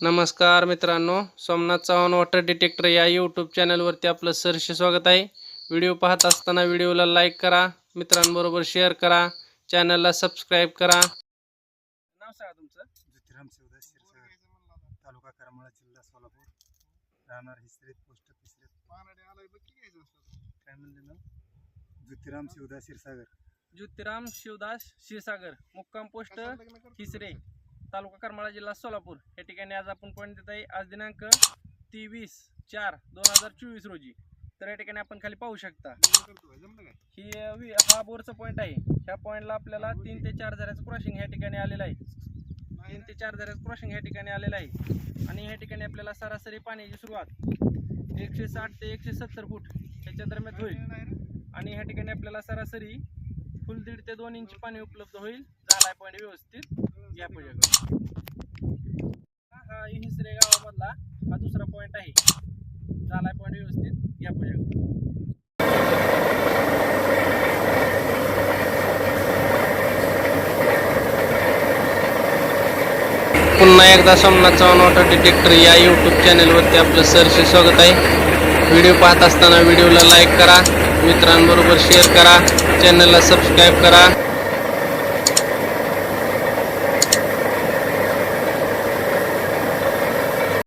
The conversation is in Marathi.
नमस्कार मित्रांनो सोमनाथ चव्हाण वॉटर डिटेक्टर या यूट्यूब चॅनलवरती आपलं सरसे स्वागत आहे. व्हिडिओ पाहत असताना व्हिडिओला लाईक करा मित्रांबरोबर शेअर करा चॅनलला सबस्क्राईब करा. नाव सांगा तुमचं. ज्योतिराम शिवदास शिरसागर तालुका करमाळा जिल्हा सोलापूर. राहणार हिसरीत पोस्ट तिसरीत काय म्हणले ना ज्योतिराम शिवदास क्षीरसागर ज्योतिराम शिवदास क्षीरसागर मुक्काम पोस्ट हिसरे. तालुका करमाळा जिल्हा सोलापूर. या ठिकाणी आज आपण पॉईंट देत आहे. आज दिनांक तेवीस चार दोन हजार चोवीस रोजी. तर या ठिकाणी आपण खाली पाहू शकता. ही हा बोरचा पॉईंट आहे. ह्या पॉईंटला आपल्याला तीन ते चार झऱ्याचं क्रॉसिंग ह्या ठिकाणी आलेलं आहे. तीन ते चार झऱ्याचं क्रॉसिंग ह्या ठिकाणी आलेलं आहे. आणि ह्या ठिकाणी आपल्याला सरासरी पाण्याची सुरुवात एकशे साठ ते एकशे सत्तर फूट ह्याच्या दरम्यान होईल. आणि ह्या ठिकाणी आपल्याला सरासरी फुल दीड ते दोन इंच पाणी उपलब्ध होईल. झालाय पाणी व्यवस्थित. घ्या पूजेकडे हा हिसरे गावामधला हा दुसरा पॉईंट आहे. झालाय पाणी व्यवस्थित. घ्या पूजेकडे पुन्हा एकदा सोमनाथ चव्हाण वॉटर डिटेक्टर या यूट्यूब चॅनलवरती आपलं सरसे स्वागत आहे. व्हिडिओ पाहत असताना व्हिडिओला लाईक करा. मित्रांबरोबर शेअर करा. चॅनलला सबस्क्राईब करा.